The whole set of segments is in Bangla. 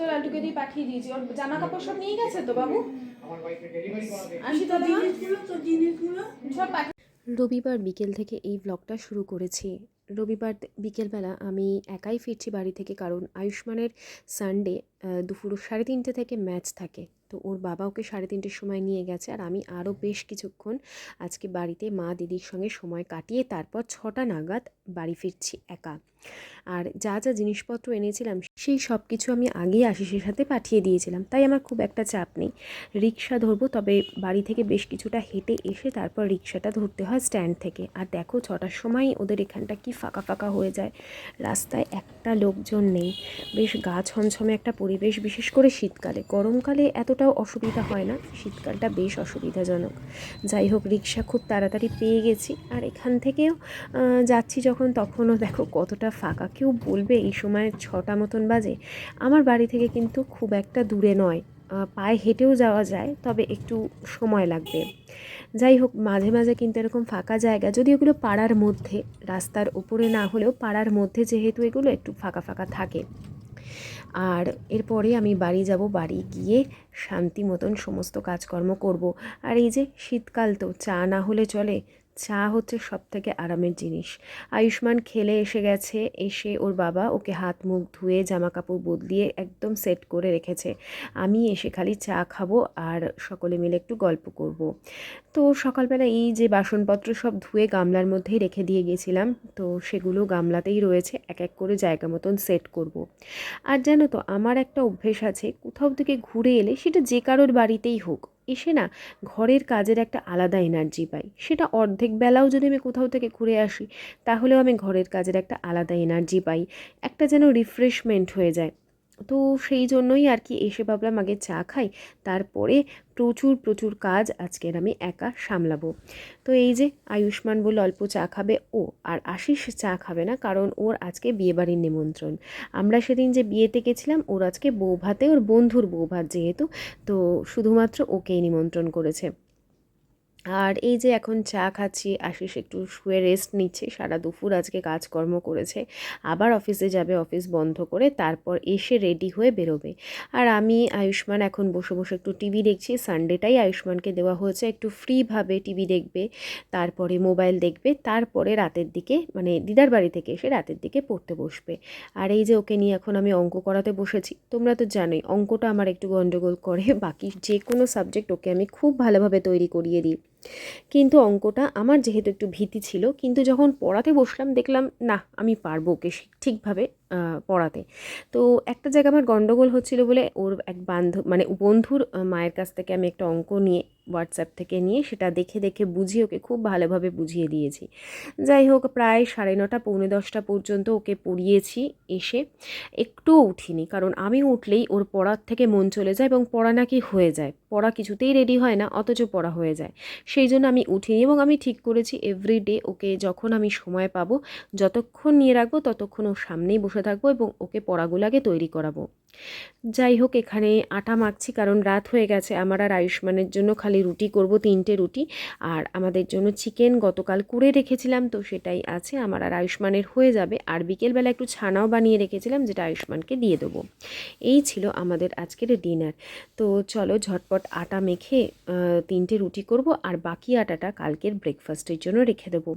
তো লালটুকে দিয়ে পাঠিয়ে দিয়েছি। ওর জামা কাপড় সব নিয়ে গেছে তো, বাবু? তো জিনিসগুলো তো জিনিসগুলো সব রবিবার বিকেল থেকে এই ব্লগটা শুরু করেছি। রবিবার বিকেলবেলা আমি একাই ফিরছি বাড়ি থেকে, কারণ আয়ুষ্মানের সানডে দুপুর সাড়ে তিনটে থেকে ম্যাচ থাকে। তো ওর বাবা ওকে সাড়ে তিনটের সময় নিয়ে গেছে, আর আমি আরও বেশ কিছুক্ষণ আজকে বাড়িতে মা দিদির সঙ্গে সময় কাটিয়ে তারপর ছটা নাগাদ বাড়ি ফিরছি একা। আর যা যা জিনিসপত্র এনেছিলাম, সেই সব কিছু আমি আগেই আশিসের সাথে পাঠিয়ে দিয়েছিলাম। তাই আমার খুব একটা চাপ নেই। রিক্সা ধরবো, তবে বাড়ি থেকে বেশ কিছুটা হেঁটে এসে তারপর রিক্সাটা ধরতে হয় স্ট্যান্ড থেকে। আর দেখো, ছটার সময় ওদের এখানটা কি ফাঁকা ফাঁকা হয়ে যায়। রাস্তায় একটা লোকজন নেই। বেশ গা ছমছমে একটা পরিবেশ, বিশেষ করে শীতকালে। গরমকালে এতটাও অসুবিধা হয় না। শীতকালটা বেশ অসুবিধাজনক। যাই হোক রিক্সা খুব তাড়াতাড়ি পেয়ে গেছি। আর এখান থেকেও যাচ্ছি যখন, তখনও দেখো কতটা ফাঁকা। কেউ বলবে এই সময় ছটা মতন বাজে? আমার বাড়ি থেকে কিন্তু খুব একটা দূরে নয়। পায়ে হেঁটেও যাওয়া যায়, তবে একটু সময় লাগবে। যাই হোক, মাঝে মাঝে কিন্তু এরকম ফাঁকা জায়গা, যদি ওগুলো পাড়ার মধ্যে, রাস্তার উপরে না হলেও পাড়ার মধ্যে যেহেতু এগুলো একটু ফাঁকা ফাঁকা থাকে। আর এরপরে আমি বাড়ি যাব, বাড়ি গিয়ে শান্তি মতন সমস্ত কাজকর্ম করব। আর এই যে শীতকাল তো, চা না হলে চলে চা হচ্ছে সব থেকে আরামের জিনিস আয়ুষ্মান খেলে এসে গেছে, এসে ওর বাবা ওকে হাত, মুখ ধুয়ে জামা কাপড় বদলিয়ে একদম সেট করে রেখেছে আমি এসে খালি চা খাব আর সকলে মিলে একটু গল্প করব। তো সকালবেলা এই যে বাসনপত্র সব ধুয়ে গামলার মধ্যেই রেখে দিয়ে গেছিলাম, তো সেগুলো গামলাতেই রয়েছে, এক এক করে জায়গা মতন সেট করব। আর জানো তো, আমার একটা অভ্যেস আছে, কোথাও থেকে ঘুরে এলে সেটা যে কারোর বাড়িতেই হোক এসে না ঘরের কাজের একটা আলাদা এনার্জি পাই। সেটা অর্ধেক বেলাও যদি আমি কোথাও থেকে ঘুরে আসি, তাহলেও আমি ঘরের কাজের একটা আলাদা এনার্জি পাই। একটা যেন রিফ্রেশমেন্ট হয়ে যায়। তো সেই জন্যই আর কি এসে ভাবলাম আগে চা খাই, তারপরে প্রচুর প্রচুর কাজ আজকের আমি একা সামলাবো। তো এই যে আয়ুষ্মান বলে অল্প চা খাবে ও, আর আশিস চা খাবে না কারণ ওর আজকে বিয়েবাড়ির নিমন্ত্রণ। আমরা সেদিন যে বিয়েতে গেছিলাম, ওর আজকে বৌভাতে, ওর বন্ধুর বৌভাত যেহেতু, তো শুধুমাত্র ওকেই নিমন্ত্রণ করেছে। আর এই যে এখন চা খাচ্ছি, আশিস একটু শুয়ে রেস্ট নিচ্ছে, সারা দুপুর আজকে কাজকর্ম করেছে, আবার অফিসে যাবে অফিস বন্ধ করে তারপর এসে রেডি হয়ে বেরোবে। আর আমি, আয়ুষ্মান এখন বসে বসে একটু টিভি দেখছি সানডেটাই আয়ুষ্মানকে দেওয়া হয়েছে, একটু ফ্রিভাবে টিভি দেখবে, তারপরে মোবাইল দেখবে, তারপরে রাতের দিকে মানে দিদার বাড়ি থেকে এসে রাতের দিকে পড়তে বসবে। আর এই যে ওকে নিয়ে এখন আমি অঙ্ক করাতে বসেছি, তোমরা তো জানোই, অঙ্কটা আমার একটু গণ্ডগোল করে, বাকি যে কোনো সাবজেক্ট ওকে আমি খুব ভালোভাবে তৈরি করিয়ে দিই। কিন্তু অঙ্কটা আমার যেহেতু একটু ভীতি ছিল, কিন্তু যখন পড়াতে বসলাম দেখলাম, না, আমি পারব ওকে ঠিকভাবে পড়াতে। তো একটা জায়গা আমার গণ্ডগোল হচ্ছিল বলে ওর এক বান্ধব মানে বন্ধুর মায়ের কাছ থেকে আমি একটা অঙ্ক নিয়ে হোয়াটসঅ্যাপ থেকে নিয়ে সেটা দেখে দেখে বুঝিয়ে ওকে খুব ভালোভাবে বুঝিয়ে দিয়েছি। যাই হোক, প্রায় সাড়ে নটা, পৌনে দশটা পর্যন্ত ওকে পড়িয়েছি, এসে একটুও উঠিনি। কারণ আমি উঠলেই ওর পড়ার থেকে মন চলে যায় এবং পড়া নাকি হয়ে যায়। পড়া কিছুতেই রেডি হয় না, অথচ পড়া হয়ে যায়। সেই জন্য আমি উঠিনি এবং আমি ঠিক করেছি এভরিডে ওকে যখন আমি সময় পাবো, যতক্ষণ নিয়ে রাখব ততক্ষণ ওর সামনেই বসে থাকব এবং ওকে পড়াগুলো আগে তৈরি করাবো। যাই হোক এখানে আটা মাখছি কারণ রাত হয়ে গেছে। আমার আর আয়ুষ্মানের জন্য খালি রুটি করব, তিনটে রুটি। আর আমাদের জন্য চিকেন গতকাল করে রেখেছিলাম, তো সেটাই আছে। আমার আর আয়ুষ্মানের হয়ে যাবে। আর বিকেলবেলা একটু ছানাও বানিয়ে রেখেছিলাম, যেটা আয়ুষ্মানকে দিয়ে দেবো। এই ছিল আমাদের আজকের ডিনার। তো চলো ঝটপট আটা মেখে তিনটে রুটি করব। আর বাকি আটাটা কালকের ব্রেকফাস্টের জন্য রেখে দেবো।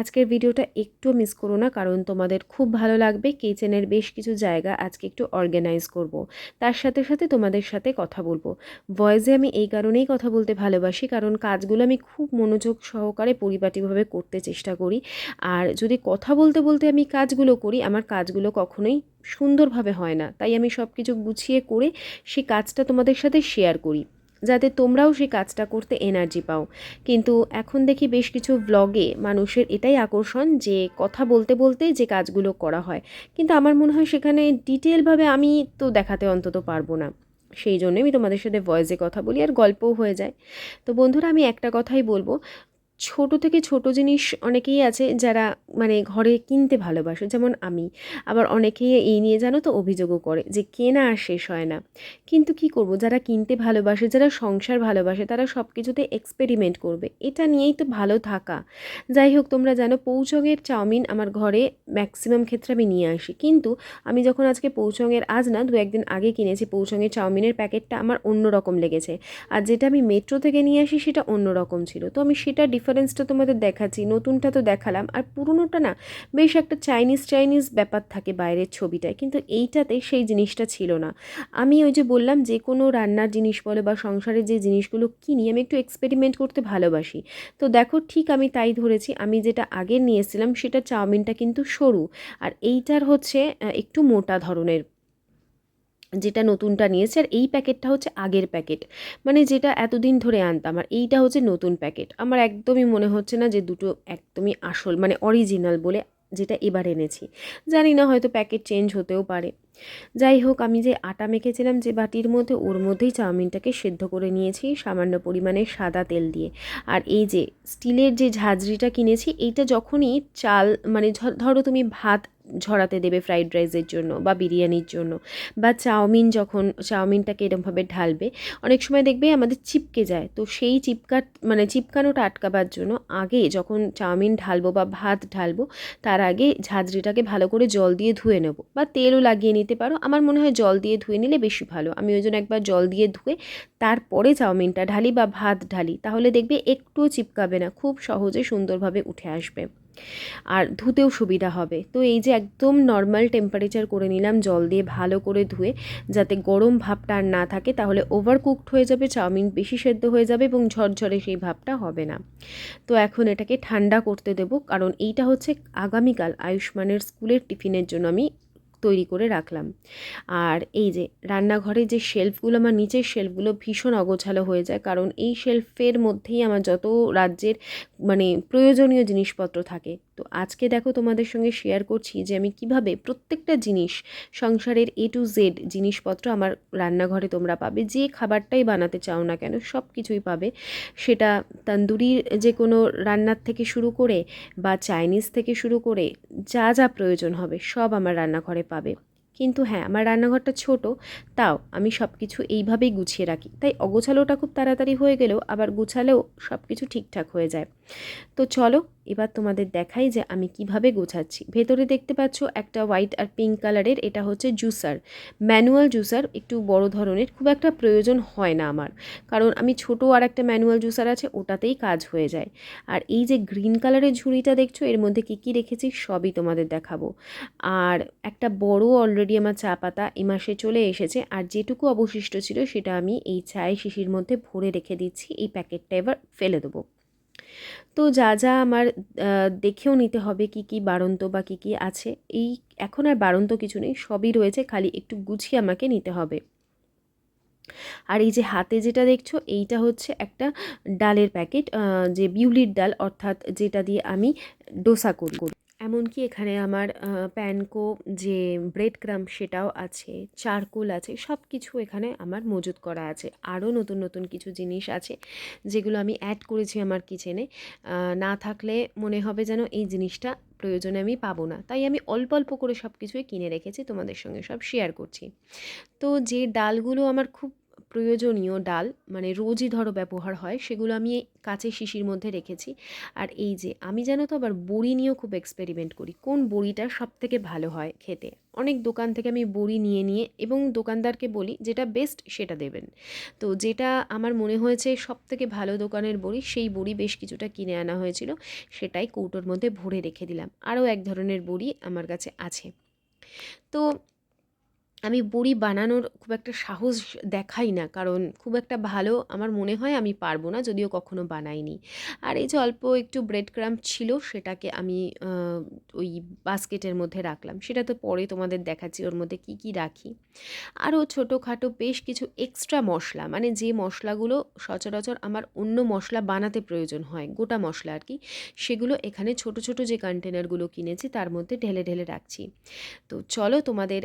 আজকের ভিডিওটা একটু মিস করো না, কারণ তোমাদের খুব ভালো লাগবে। কিচেনের বেশ কিছু জায়গা আজকে একটু অর্গানাইজ করব। তার সাথে সাথে তোমাদের সাথে কথা বলব। ভয়েসে আমি এই কারণেই কথা বলতে ভালোবাসি, কারণ কাজগুলো আমি খুব মনোযোগ সহকারে পরিপাটিভাবে করতে চেষ্টা করি। আর যদি কথা বলতে বলতে আমি কাজগুলো করি, আমার কাজগুলো কখনোই সুন্দরভাবে হয় না। তাই আমি সব কিছু গুছিয়ে করে সেই কাজটা তোমাদের সাথে শেয়ার করি। যাতে তোমরাও সেই কাজটা করতে এনার্জি পাও। কিন্তু এখন দেখি বেশ কিছু ব্লগে মানুষের এটাই আকর্ষণ যে কথা বলতে বলতে যে কাজগুলো করা হয়। কিন্তু আমার মনে হয় সেখানে ডিটেলভাবে আমি তো দেখাতে অন্তত পারব না। সেই জন্যই আমি তোমাদের সাথে ভয়েসে কথা বলি আর গল্পও হয়ে যায়। তো বন্ধুরা, আমি একটা কথাই বলব। ছোট থেকে ছোট জিনিস অনেকেই আছে যারা মানে ঘরে কিনতে ভালোবাসে, যেমন আমি। আবার অনেকেই এই নিয়ে জানো তো অভিযোগও করে যে কেনা আর শেষ হয় না। কিন্তু কি করব? যারা কিনতে ভালোবাসে, যারা সংসার ভালোবাসে, তারা সব কিছুতে এক্সপেরিমেন্ট করবে। এটা নিয়েই তো ভালো থাকা। যাই হোক, তোমরা জানো পৌচঙের চাউমিন আমার ঘরে ম্যাক্সিমাম ক্ষেত্রে আমি নিয়ে আসি। কিন্তু আমি যখন আজকে পৌচঙের আজ না, দু একদিন আগে কিনেছি পৌচঙের চাউমিনের প্যাকেটটা, আমার অন্য রকম লেগেছে। আর যেটা আমি মেট্রো থেকে নিয়ে আসি, সেটা অন্য রকম ছিল। তো আমি সেটা ডিফারেন্সটা তোমাদের দেখাচ্ছি, নতুনটা তো দেখালাম। আর পুরনোটা না, বেশ একটা চাইনিজ চাইনিজ ব্যাপার থাকে বাইরের ছবিটায়, কিন্তু এইটাতে সেই জিনিসটা ছিল না। আমি ওই যে বললাম, যে কোনো রান্নার জিনিস বলো বা সংসারের যে জিনিসগুলো কিনি, আমি একটু এক্সপেরিমেন্ট করতে ভালোবাসি। তো দেখো, ঠিক আমি তাই ধরেছি, আমি যেটা আগে নিয়েছিলাম সেটা চাউমিনটা কিন্তু সরু। আর এইটার হচ্ছে একটু মোটা ধরনের যেটা নতুনটা নিয়েছে, আর এই প্যাকেটটা হচ্ছে আগের প্যাকেট। মানে যেটা এতদিন ধরে আনতাম, আর এইটা হচ্ছে নতুন প্যাকেট। আমার একদমই মনে হচ্ছে না যে দুটো একদমই আসল মানে অরিজিনাল বলে যেটা এবার এনেছি। জানি না হয়তো প্যাকেট চেঞ্জ হতেও পারে। যাই হোক, আমি যে আটা মেখেছিলাম যে বাটির মধ্যে, ওর মধ্যেই চাউমিনটাকে সেদ্ধ করে নিয়েছি সামান্য পরিমাণে সাদা তেল দিয়ে। আর এই যে স্টিলের যে ঝাঁঝরিটা কিনেছি, এইটা যখনই চাল মানে ধরো তুমি ভাত ঝরাতে দেবে ফ্রাইড রাইসের জন্য বা বিরিয়ানির জন্য বা চাউমিন যখন, চাউমিনটাকে এরমভাবে ঢালবে, অনেক সময় দেখবে আমাদের চিপকে যায়। তো সেই চিপকা মানে চিপকানোটা আটকাবার জন্য আগে যখন চাউমিন ঢালবো বা ভাত ঢালবো, তার আগে ঝাঁঝরিটাকে ভালো করে জল দিয়ে ধুয়ে নেব। বা তেলও লাগিয়ে নিতে পারো, আমার মনে হয় জল দিয়ে ধুয়ে নিলে বেশি ভালো। আমি ওই জন্য একবার জল দিয়ে ধুয়ে তারপরে চাউমিনটা ঢালি বা ভাত ঢালি, তাহলে দেখবে একটুও চিপকাবে না, খুব সহজে সুন্দরভাবে উঠে আসবে। আর ধুতেও সুবিধা হবে। তো এই যে একদম নর্মাল টেম্পারেচার করে নিলাম, জল দিয়ে ভালো করে ধুয়ে, যাতে গরম ভাবটা আর না থাকে, তাহলে ওভার কুকড হয়ে যাবে, চাউমিন বেশি সেদ্ধ হয়ে যাবে এবং ঝরঝরে সেই ভাবটা হবে না। তো এখন এটাকে ঠান্ডা করতে দেব, কারণ এইটা হচ্ছে আগামীকাল আয়ুষ্মানের স্কুলের টিফিনের জন্য আমি তৈরি করে রাখলাম। আর এই যে রান্নাঘরে যে শেলফগুলো আমার নিচের শেলফগুলো ভীষণ অগোছালো হয়ে যায়। কারণ এই শেলফের মধ্যেই আমার যত রাজ্যের মানে প্রয়োজনীয় জিনিসপত্র থাকে তো আজকে দেখো তোমাদের সঙ্গে শেয়ার করছি যে আমি কীভাবে প্রত্যেকটা জিনিস, সংসারের এ টু জেড জিনিসপত্র আমার রান্নাঘরে তোমরা পাবে, যে খাবারটাই বানাতে চাও না কেন সব কিছুই পাবে। সেটা তন্দুরির যে কোনো রান্নার থেকে শুরু করে বা চাইনিজ থেকে শুরু করে যা যা প্রয়োজন হবে সব আমার রান্নাঘরে পাবে। কিন্তু হ্যাঁ আমার রান্নাঘরটা ছোট, তাও আমি সব কিছু এইভাবেই গুছিয়ে রাখি। তাই অগোছালোটা খুব তাড়াতাড়ি হয়ে গেলেও আবার গুছালেও সব কিছু ঠিকঠাক হয়ে যায়। তো চলো এবার তোমাদের দেখাই যে আমি কীভাবে গোছাচ্ছি। ভেতরে দেখতে পাচ্ছ একটা হোয়াইট আর পিঙ্ক কালারের এটা হচ্ছে জুসার ম্যানুয়াল জুসার একটু বড় ধরনের, খুব একটা প্রয়োজন হয় না আমার। কারণ আমি ছোট আর একটা ম্যানুয়াল জুসার আছে, ওটাতেই কাজ হয়ে যায়। আর এই যে গ্রিন কালারের ঝুড়িটা দেখছ, এর মধ্যে কী কী রেখেছি, সবই তোমাদের দেখাবো। আর একটা বড় অলরেডি আমার চা পাতা এ মাসে চলে এসেছে, আর যেটুকু অবশিষ্ট ছিল, সেটা আমি এই চায়ের শিশির মধ্যে ভরে রেখে দিচ্ছি, এই প্যাকেটটা এবার ফেলে দেবো। তো যা যা আমার দেখেও নিতে হবে কি কি বাড়ন্ত বা কি কি আছে। এই এখন আর বাড়ন্ত কিছু নেই, সবই রয়েছে, খালি একটু গুছিয়ে আমাকে নিতে হবে। আর এই যে হাতে যেটা দেখছ, এইটা হচ্ছে একটা ডালের প্যাকেট যে বিউলির ডাল, অর্থাৎ যেটা দিয়ে আমি ডোসা করি। এমনকি এখানে আমার প্যানকো যে ব্রেড ক্রাম সেটাও আছে চারকোল আছে সব কিছু এখানে আমার মজুত করা আছে। আরও নতুন নতুন কিছু জিনিস আছে, যেগুলো আমি অ্যাড করেছি আমার কিচেনে না থাকলে মনে হবে যেন এই জিনিসটা প্রয়োজনে আমি পাবো না। তাই আমি অল্প অল্প করে সব কিছুই কিনে রেখেছি, তোমাদের সঙ্গে সব শেয়ার করছি। তো যে ডালগুলো আমার খুব প্রয়োজনীয় ডাল মানে রোজই ধরো ব্যবহার হয়, সেগুলো আমি কাঁচের শিশির মধ্যে রেখেছি। আর এই যে, আমি জানো তো আবার বড়ি নিয়েও খুব এক্সপেরিমেন্ট করি, কোন বড়িটা সব থেকে ভালো হয় খেতে? অনেক দোকান থেকে আমি বড়ি নিয়ে নিয়ে এবং দোকানদারকে বলি, যেটা বেস্ট সেটা দেবেন। তো যেটা আমার মনে হয়েছে সব থেকে ভালো দোকানের বড়ি, সেই বড়ি বেশ কিছুটা কিনে আনা হয়েছিল, সেটাই কৌটোর মধ্যে ভরে রেখে দিলাম। আরও এক ধরনের বড়ি আমার কাছে আছে। তো আমি বড়ি বানানোর খুব একটা সাহস দেখাই না, কারণ খুব একটা ভালো আমার মনে হয় আমি পারব না, যদিও কখনো বানাইনি। আর এই যে অল্প একটু ব্রেড ক্রাম্প ছিল, সেটাকে আমি ওই বাস্কেটের মধ্যে রাখলাম। সেটা তো পরে তোমাদের দেখাচ্ছি, ওর মধ্যে কি কি রাখি। আরও ছোটোখাটো বেশ কিছু এক্সট্রা মশলা মানে যে মশলাগুলো সচরাচর আমার অন্য মশলা বানাতে প্রয়োজন হয়, গোটা মশলা আর কি, সেগুলো এখানে ছোট ছোট যে কন্টেনারগুলো কিনেছি, তার মধ্যে ঢেলে ঢেলে রাখছি। তো চলো তোমাদের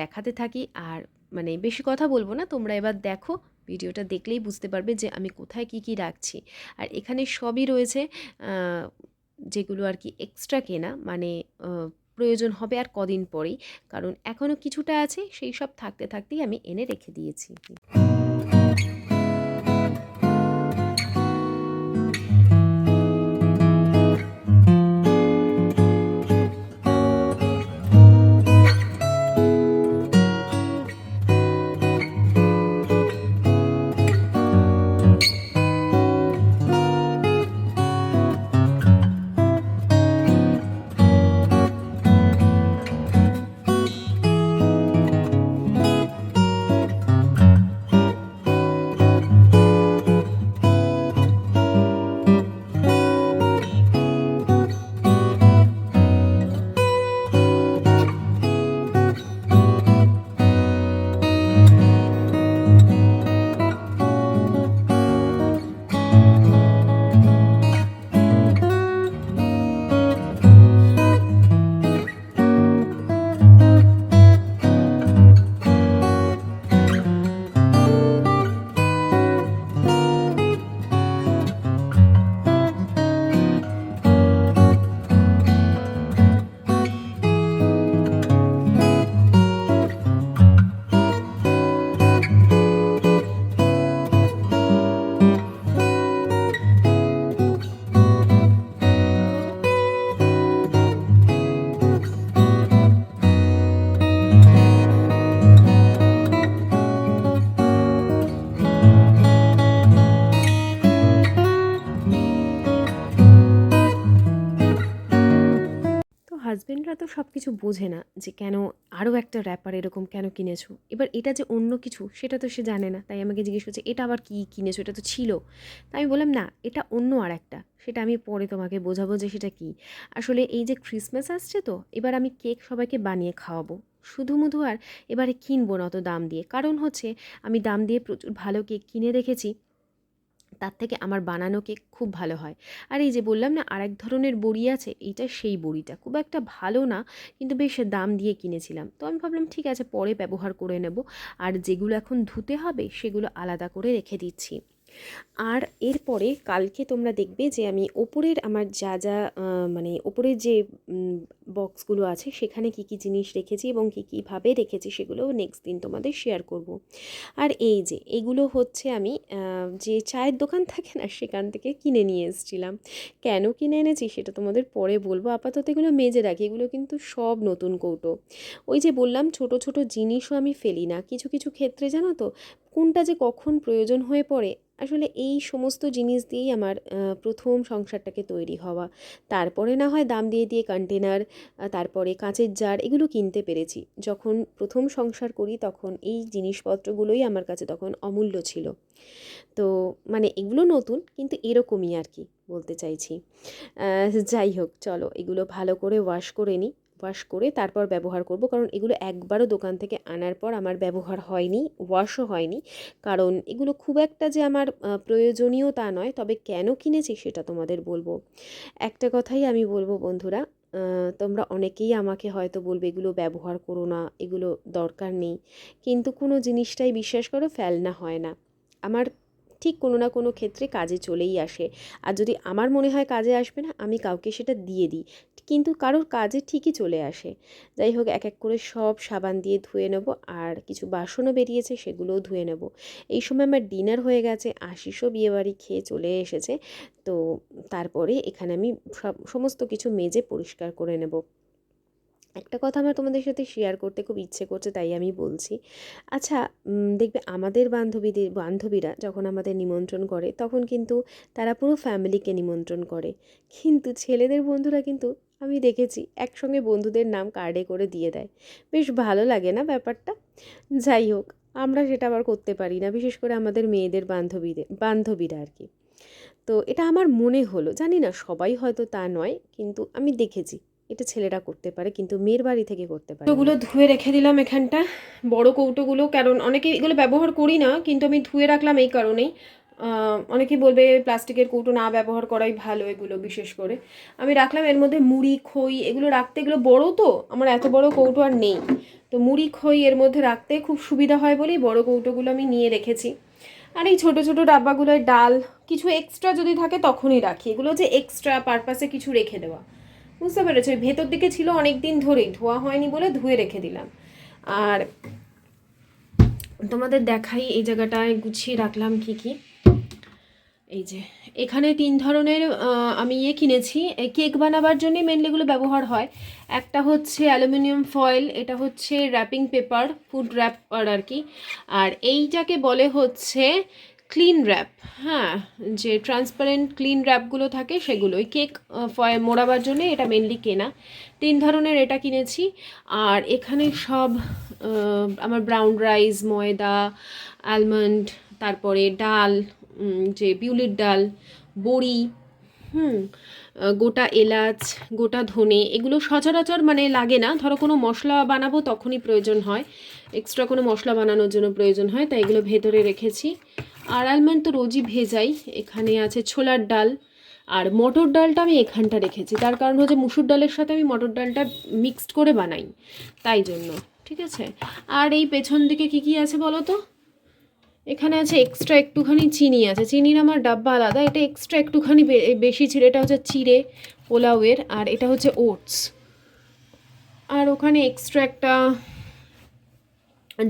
দেখাতে থাকি আর মানে বেশি কথা বলব না। তোমরা এবার দেখো, ভিডিওটা দেখলেই বুঝতে পারবে যে আমি কোথায় কি কি রাখছি। আর এখানে সবই রয়েছে যেগুলো আর কি এক্সট্রা কেনা মানে প্রয়োজন হবে আর কদিন পরেই। কারণ এখনও কিছুটা আছে, সেই সব থাকতে, থাকতেই আমি এনে রেখে দিয়েছি। হাজবেন্ডরা তো সব কিছু বোঝে না যে কেন আরও একটা র্যাপার এরকম কেন কিনেছো? এবার এটা যে অন্য কিছু, সেটা তো সে জানে না। তাই আমাকে জিজ্ঞেস করছে, এটা আবার কী কিনেছো? এটা তো ছিল। তাই আমি বললাম, না, এটা অন্য আর একটা সেটা আমি পরে তোমাকে বোঝাবো যে সেটা কী। আসলে এই যে ক্রিসমাস আসছে তো, এবার আমি কেক সবাইকে বানিয়ে খাওয়াবো। শুধু মুধু আর এবারে কিনবো না অত দাম দিয়ে। কারণ হচ্ছে, আমি দাম দিয়ে প্রচুর ভালো কেক কিনে রেখেছি তার থেকে আমার বানানো কেক খুব ভালো হয়। আর এই যে বললাম না, আরেক ধরনের বড়ি আছে এইটা সেই বড়িটা। খুব একটা ভালো না, কিন্তু বেশ দাম দিয়ে কিনেছিলাম। তো আমি ভাবলাম, ঠিক আছে, পরে ব্যবহার করে নেব। আর যেগুলো এখন ধুতে হবে, সেগুলো আলাদা করে রেখে দিচ্ছি। আর এরপরে কালকে তোমরা দেখবে যে আমি ওপরের আমার যা যা মানে ওপরের যে বক্সগুলো আছে সেখানে কি কি জিনিস রেখেছি এবং কী কীভাবে রেখেছি সেগুলো নেক্সট দিন তোমাদের শেয়ার করব। আর এই যে, এগুলো হচ্ছে আমি যে চায়ের দোকান থাকে না সেখান থেকে কিনে নিয়ে এসেছিলাম। কেন কিনে এনেছি সেটা তোমাদের পরে বলব। আপাতত এগুলো মেজে রাখি, এগুলো কিন্তু সব নতুন কৌটো। ওই যে বললাম ছোট ছোট জিনিসও আমি ফেলি না। কিছু কিছু ক্ষেত্রে জানো তো, কোনটা যে কখন প্রয়োজন হয়ে পড়ে আসলে এই সমস্ত জিনিস দিয়েই আমার প্রথম সংসারটাকে তৈরি হওয়া। তারপরে না হয় দাম দিয়ে দিয়ে কন্টেনার তারপরে কাঁচের জার, এগুলো কিনতে পেরেছি। যখন প্রথম সংসার করি তখন এই জিনিসপত্রগুলোই আমার কাছে তখন অমূল্য ছিল। তো মানে এগুলো নতুন, কিন্তু এরকমই আর কি বলতে চাইছি। যাই হোক, চলো এগুলো ভালো করে ওয়াশ করে নিই। ওয়াশ করে তারপর ব্যবহার করব। কারণ এগুলো একবারও দোকান থেকে আনার পর আমার ব্যবহার হয়নি ওয়াশও হয়নি। কারণ এগুলো খুব একটা যে আমার প্রয়োজনীয় তা নয়, তবে কেন কিনেছি সেটা তোমাদের বলব। একটা কথাই আমি বলব বন্ধুরা তোমরা অনেকেই আমাকে হয়তো বলবে, এগুলো ব্যবহার করো না, এগুলো দরকার নেই। কিন্তু কোনো জিনিসটাই বিশ্বাস করো ফেলনা হয় না। আমার ঠিক কোনো না কোনো ক্ষেত্রে কাজে চলেই আসে। আর যদি আমার মনে হয় কাজে আসবে না, আমি কাউকে সেটা দিয়ে দিই। কিন্তু কারোর কাজে ঠিকই চলে আসে। যাই হোক এক এক করে সব সাবান দিয়ে ধুয়ে নেব আর কিছু বাসনও বেরিয়েছে, সেগুলোও ধুয়ে নেব। এই সময় আমার ডিনার হয়ে গেছে, আশিসও বিয়েবাড়ি খেয়ে চলে এসেছে। তো তারপরে এখানে আমি সমস্ত কিছু মেজে পরিষ্কার করে নেব। একটা কথা আমার তোমাদের সাথে শেয়ার করতে খুব ইচ্ছে করছে, তাই আমি বলছি। আচ্ছা দেখবে আমাদের বান্ধবীদের, বান্ধবীরা যখন আমাদের নিমন্ত্রণ করে, তখন কিন্তু তারা পুরো ফ্যামিলিকে নিমন্ত্রণ করে। কিন্তু ছেলেদের বন্ধুরা কিন্তু, আমি দেখেছি, একসঙ্গে বন্ধুদের নাম কার্ডে করে দিয়ে দেয়। বেশ ভালো লাগে না ব্যাপারটা? যাই হোক, আমরা সেটা আবার করতে পারি না, বিশেষ করে আমাদের মেয়েদের বান্ধবীদের, বান্ধবীরা আর কি। তো এটা আমার মনে হলো, জানি না সবাই হয়তো তা নয়, কিন্তু আমি দেখেছি। এটা ছেলেরা করতে পারে কিন্তু মেয়ের বাড়ি থেকে করতে পারে ওগুলো ধুয়ে রেখে দিলাম এখানটা বড় কৌটোগুলো কারণ অনেকে এগুলো ব্যবহার করি না কিন্তু আমি ধুয়ে রাখলাম এই কারণেই। আহ, অনেকেই বলবে প্লাস্টিকের কৌটো না ব্যবহার করাই ভালো এগুলো বিশেষ করে। আমি রাখলাম এর মধ্যে মুড়ি খই এগুলো রাখতে এগুলো বড় তো আমার এত বড় কৌটো আর নেই। তো মুড়ি খই এর মধ্যে রাখতে খুব সুবিধা হয় বলেই বড় কৌটোগুলো আমি নিয়ে রেখেছি। আর এই ছোটো ছোটো ডাব্বাগুলোয় ডাল কিছু এক্সট্রা যদি থাকে তখনই রাখি। এগুলো যে এক্সট্রা পারপাসে কিছু রেখে দেওয়া। বুঝতে পেরেছ ভেতর দিকে ছিল অনেক দিন ধরেই, ধোয়া হয়নি বলে ধুয়ে রেখে দিলাম। আর তোমাদের দেখাই এই জায়গাটায় গুছিয়ে রাখলাম কি কি। এই যে, এখানে তিন ধরনের আমি ইয়ে কিনেছি। কেক বানাবার জন্য মেনলি এগুলো ব্যবহার হয়। একটা হচ্ছে অ্যালুমিনিয়াম ফয়েল, এটা হচ্ছে র্যাপিং পেপার ফুড র্যাপার আর কি। আর এইটাকে বলে হচ্ছে ক্লিন র্যাপ হ্যাঁ যে ট্রান্সপারেন্ট ক্লিন র্যাপগুলো থাকে সেগুলোই। কেক ফয়ে মোড়াবার জন্য এটা মেনলি কেনা। তিন ধরনের এটা কিনেছি। আর এখানে সব আমার ব্রাউন রাইস ময়দা আলমন্ড তারপরে ডাল যে বিউলির ডাল, বড়ি, হুম গোটা এলাচ, গোটা ধনে এগুলো সচরাচর মানে লাগে না। ধরো কোনো মশলা বানাবো তখনই প্রয়োজন হয়। এক্সট্রা কোনো মশলা বানানোর জন্য প্রয়োজন হয়, তাই এগুলো ভেতরে রেখেছি। আর আলমন্ড তো রোজই ভেজাই। এখানে আছে ছোলার ডাল। আর মটর ডালটা আমি এখানটা রেখেছি। তার কারণ হচ্ছে মুসুর ডালের সাথে আমি মটর ডালটা মিক্সড করে বানাই। তাই জন্য, ঠিক আছে? আর এই পেছন দিকে কি কি আছে বলো তো? এখানে আছে এক্সট্রা একটুখানি চিনি আছে। চিনির আমার ডাব্বা আলাদা, এটা এক্সট্রা একটুখানি বেশি ছিল, এটা হচ্ছে চিড়ে পোলাওয়ের আর এটা হচ্ছে ওটস। আর ওখানে এক্সট্রা একটা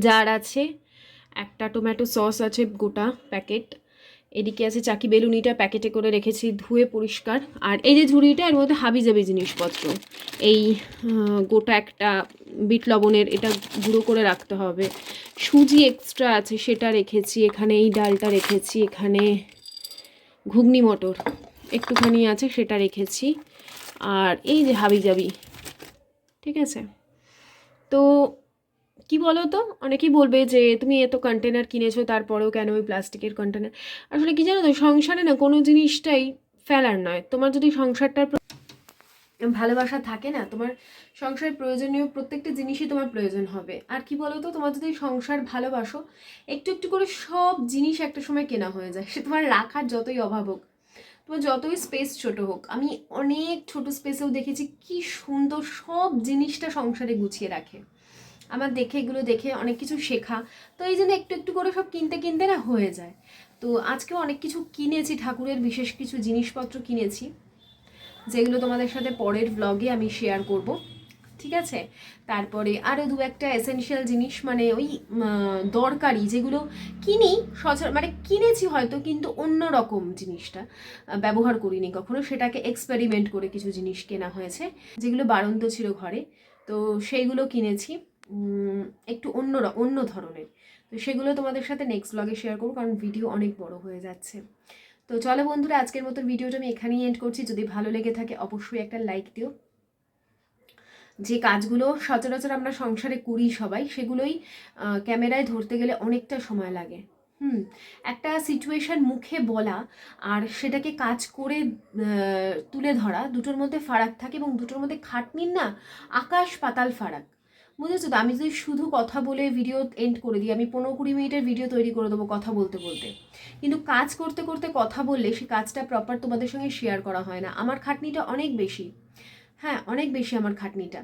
জার আছে, একটা টোম্যাটো সস আছে গোটা প্যাকেট এদিকে আছে চাকি বেলুনিটা প্যাকেটে করে রেখেছি ধুয়ে পরিষ্কার। আর এই যে ঝুড়িটা, এর মধ্যে হাবিজাবি জিনিসপত্র। এই গোটা একটা বিট লবণের এটা গুঁড়ো করে রাখতে হবে। সুজি এক্সট্রা আছে, সেটা রেখেছি, এখানে এই ডালটা রেখেছি, এখানে ঘুগনি মটর একটুখানি আছে, সেটা রেখেছি। আর এই যে হাবিজাবি, ঠিক আছে? তো কি বলো তো অনেকেই বলবে যে, তুমি এত কন্টেনার কিনেছো, তারপরেও কেন ওই প্লাস্টিকের কন্টেনার আসলে কি জানো তো, সংসারে না কোনো জিনিসটাই ফেলার নয়। তোমার যদি সংসারটার ভালোবাসা থাকে না, তোমার সংসারের প্রয়োজনীয় প্রত্যেকটা জিনিসই তোমার প্রয়োজন হবে। আর কি বলো তো তোমার যদি সংসার ভালোবাসো, একটু একটু করে সব জিনিস একটা সময় কেনা হয়ে যায়। সে তোমার রাখার যতই অভাব হোক, তোমার যতই স্পেস ছোট হোক, আমি অনেক ছোট স্পেসেও দেখেছি কি সুন্দর সব জিনিসটা সংসারে গুছিয়ে রাখে। আমার দেখে এগুলো দেখে অনেক কিছু শেখা। তো এই জন্য একটু একটু করে সব কিনতে কিনতে না হয়ে যায়। তো আজকেও অনেক কিছু কিনেছি, ঠাকুরের বিশেষ কিছু জিনিসপত্র কিনেছি, যেগুলো তোমাদের সাথে পরের ব্লগে আমি শেয়ার করব। ঠিক আছে? তারপরে আরও দু একটা এসেনশিয়াল জিনিস মানে ওই দরকারি যেগুলো কিনি, সচর মানে কিনেছি হয়তো, কিন্তু অন্য রকম জিনিসটা ব্যবহার করিনি কখনো। সেটাকে এক্সপেরিমেন্ট করে কিছু জিনিস কেনা হয়েছে, যেগুলো বাড়ন্ত ছিল ঘরে। তো সেইগুলো কিনেছি। একটু অন্য অন্য ধরনের। তো সেগুলো তোমাদের সাথে নেক্সট ব্লগে শেয়ার করব, কারণ ভিডিও অনেক বড় হয়ে যাচ্ছে। তো চলো বন্ধুরা, আজকের মতো ভিডিওটা আমি এখানেই এন্ড করছি। যদি ভালো লেগে থাকে, অবশ্যই একটা লাইক দিও। যে কাজগুলো সচরাচর আমরা সংসারে করি সবাই, সেগুলোই ক্যামেরায় ধরতে গেলে অনেকটা সময় লাগে। হুম, একটা সিচুয়েশন মুখে বলা আর সেটাকে কাজ করে তুলে ধরা, দুটোর মধ্যে ফারাক থাকে এবং দুটোর মধ্যে খাটনির না, আকাশ পাতাল ফারাক। বুঝেছ তো? আমি যদি শুধু কথা বলে ভিডিও এন্ড করে দিই, আমি পনেরো কুড়ি মিনিটের ভিডিও তৈরি করে দেবো কথা বলতে বলতে। কিন্তু কাজ করতে করতে কথা বললে সেই কাজটা প্রপার তোমাদের সঙ্গে শেয়ার করা হয় না। আমার খাটনিটা অনেক বেশি। হ্যাঁ অনেক বেশি আমার খাটনিটা।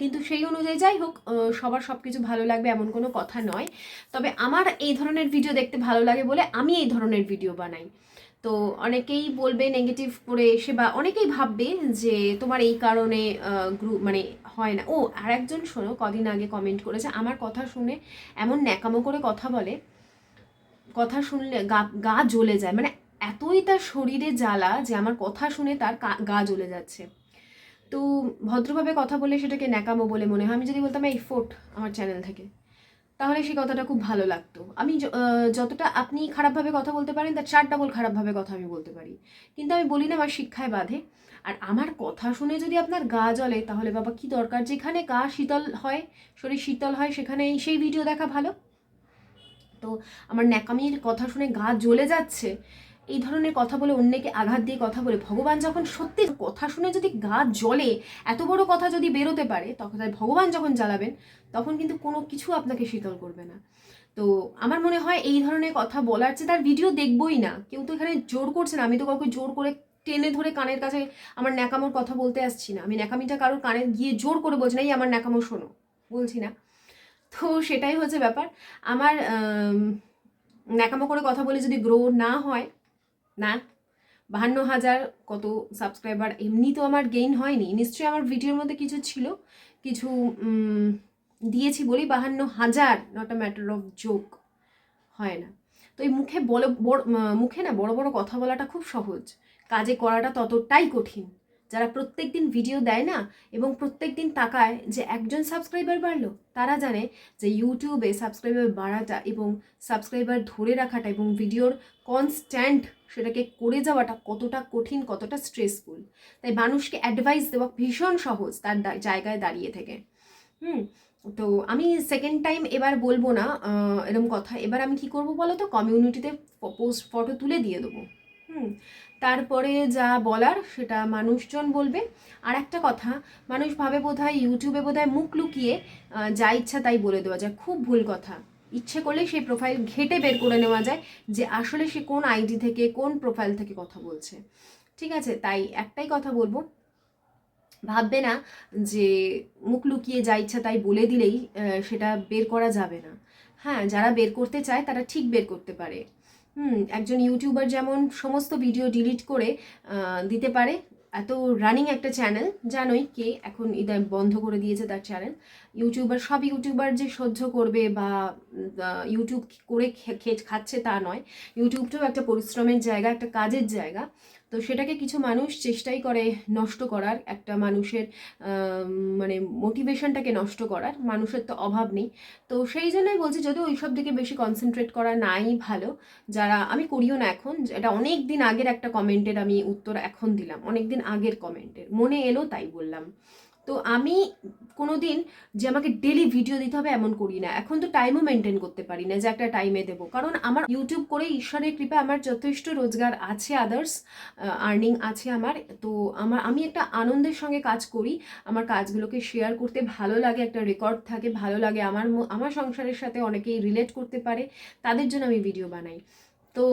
কিন্তু সেই অনুযায়ী যাই হোক সবার সব কিছু ভালো লাগবে এমন কোনো কথা নয়। তবে আমার এই ধরনের ভিডিও দেখতে ভালো লাগে বলে আমি এই ধরনের ভিডিও বানাই। তো অনেকেই বলবে নেগেটিভ করে এসে বা অনেকেই ভাববে যে তোমার এই কারণে গ্রুপ মানে হয় না। ও আর একজন শোনো, কদিন আগে কমেন্ট করেছে, আমার কথা শুনে এমন ন্যাকামো করে কথা বলে, কথা শুনলে গা গা জ্বলে যায়। মানে এতই তার শরীরে জ্বালা যে আমার কথা শুনে তার গা জ্বলে যাচ্ছে। তো ভদ্রভাবে কথা বলে সেটাকে ন্যাকামো বলে মনে হয়। আমি যদি বলতাম, এই, ফোট আমার চ্যানেল থেকে। তাহলে সেই কথাটা খুব ভালো লাগতো। আমি যতটা আপনি খারাপভাবে কথা বলতে পারেন, তার চার ডাবল খারাপভাবে কথা আমি বলতে পারি। কিন্তু আমি বলি না, আমার শিক্ষায় বাধে। আর আমার কথা শুনে যদি আপনার গা জ্বলে, তাহলে বাবা কি দরকার? যেখানে গা শীতল হয়, শরীর শীতল হয়, সেখানে সেই ভিডিও দেখা ভালো? তো আমার ন্যাকামির কথা শুনে গা জ্বলে যাচ্ছে, এই ধরনের কথা বলে অন্যকে আঘাত দিয়ে কথা বলে, ভগবান যখন সত্যি কথা শুনে যদি গা জ্বলে, এত বড় কথা যদি বেরোতে পারে, তখন তাই ভগবান যখন জ্বালাবেন, তখন কিন্তু কোনো কিছু আপনাকে শীতল করবে না। তো আমার মনে হয় এই ধরনের কথা বলার চেয়ে তার ভিডিও দেখবই না। কেউ তো এখানে জোর করছে না, আমি তো কাউকে জোর করে টেনে ধরে কানের কাছে আমার ন্যাকামোর কথা বলতে আসছি না। আমি ন্যাকামিটা কারোর কানে গিয়ে জোর করে বলছি না, এই আমার ন্যাকামো, শোনো। বলছি না। তো সেটাই হচ্ছে ব্যাপার। আমার ন্যাকামো করে কথা বলে যদি গ্রো না হয়, না, বাহান্ন হাজার কত সাবস্ক্রাইবার এমনি তো আমার গেইন হয়নি। নিশ্চয়ই আমার ভিডিওর মধ্যে কিছু ছিল, কিছু দিয়েছি বলি, বাহান্ন হাজার not a matter of joke হয় না। তো এই মুখে বড় মুখে না, বড় বড় কথা বলাটা খুব সহজ। কাজে করাটা ততটাই কঠিন। যারা প্রত্যেক দিন ভিডিও দেয় না এবং প্রত্যেক দিন তাকায় যে একজন সাবস্ক্রাইবার বাড়লো, তারা জানে যে ইউটিউবে সাবস্ক্রাইবার বাড়াটা এবং সাবস্ক্রাইবার ধরে রাখাটা এবং ভিডিওর কনস্ট্যান্ট সেটাকে করে যাওয়াটা কতটা কঠিন, কতটা স্ট্রেসফুল তাই মানুষকে অ্যাডভাইস দেওয়া ভীষণ সহজ তার জায়গায় দাঁড়িয়ে থেকে। হুম, তো আমি সেকেন্ড টাইম এবার বলব না এরম কথা। এবার আমি কি করব বলো তো কমিউনিটিতে পোস্ট ফটো তুলে দিয়ে দেবো। হুম, তারপরে যা বলার সেটা মানুষজন বলবে। আর একটা কথা, মানুষ ভাবে বোধহয় ইউটিউবে বোধহয় মুখ লুকিয়ে যা ইচ্ছা তাই বলে দেওয়া যায়। খুব ভুল কথা। ইচ্ছে করলে সেই প্রোফাইল ঘেটে বের করে নেওয়া যায় যে আসলে সে কোন আইডি থেকে, কোন প্রোফাইল থেকে কথা বলছে। ঠিক আছে, তাই একটাই কথা বলব। ভাববে না যে মুখ লুকিয়ে যা ইচ্ছা তাই বলে দিলেই সেটা বের করা যাবে না। হ্যাঁ যারা বের করতে চায় তারা ঠিক বের করতে পারে। হুম, একজন ইউটিউবার যেমন সমস্ত ভিডিও ডিলিট করে দিতে পারে। এত রানিং একটা চ্যানেল জানোই কে এখন ইদায় বন্ধ করে দিয়েছে তার চ্যানেল ইউটিউবার সব ইউটিউবার যে সহ্য করবে বা ইউটিউব করে খে- খেয়ে খাচ্ছে তা নয়। ইউটিউবটাও একটা পরিশ্রমের জায়গা, একটা কাজের জায়গা। তো সেটাকে কিছু মানুষ চেষ্টাই করে নষ্ট করার, একটা মানুষের মানে মোটিভেশনটাকে নষ্ট করার, মানুষের তো অভাব নেই। তো সেই জন্যই বলছি যদি ওইসব দিকে বেশি কনসেন্ট্রেট করা নাই ভালো, যারা, আমি করিও না এখন, এটা অনেক দিন আগের একটা কমেন্টের আমি উত্তর এখন দিলাম, অনেক দিন আগের কমেন্টের। মনে এলো তাই বললাম। তো আমি কোনো দিন যে আমাকে ডেলি ভিডিও দিতে হবে এমন করি না। এখন তো টাইমও মেনটেন করতে পারি না, যে একটা টাইমে দেবো। কারণ আমার ইউটিউব করে ঈশ্বরের কৃপা আমার যথেষ্ট রোজগার আছে আদার্স আর্নিং আছে আমার। তো আমার, আমি একটা আনন্দের সঙ্গে কাজ করি, আমার কাজগুলোকে শেয়ার করতে ভালো লাগে, একটা রেকর্ড থাকে, ভালো লাগে। আমার আমার সংসারের সাথে অনেকেই রিলেট করতে পারে, তাদের জন্য আমি ভিডিও বানাই। তো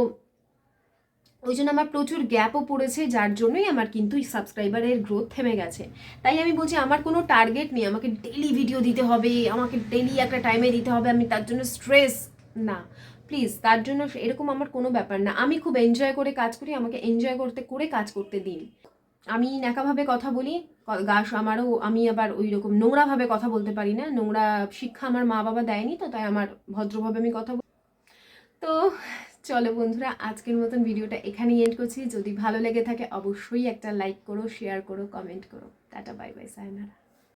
ওই জন্য আমার প্রচুর গ্যাপও পড়েছে, যার জন্যই আমার কিন্তু সাবস্ক্রাইবারের গ্রোথ থেমে গেছে। তাই আমি বলছি, আমার কোনো টার্গেট নেই, আমাকে ডেলি ভিডিও দিতে হবে, আমাকে ডেলি একটা টাইমে দিতে হবে, আমি তার জন্য স্ট্রেস না। প্লিজ তার জন্য এরকম আমার কোনো ব্যাপার না। আমি খুব এনজয় করে কাজ করি, আমাকে এনজয় করতে, করে কাজ করতে দিন। আমি ন্যাকাভাবে কথা বলি ক- গা আমারও আমি আবার ওই রকম নোংরাভাবে কথা বলতে পারি না। নোংরা শিক্ষা আমার মা বাবা দেয়নি, তো তাই আমার ভদ্রভাবে আমি কথা বলি। তো চলো বন্ধুরা, আজকের মতন ভিডিওটা এখানেই এন্ড করছি। যদি ভালো লেগে থাকে, অবশ্যই একটা লাইক করো শেয়ার করো কমেন্ট করো। Tata bye bye sayonara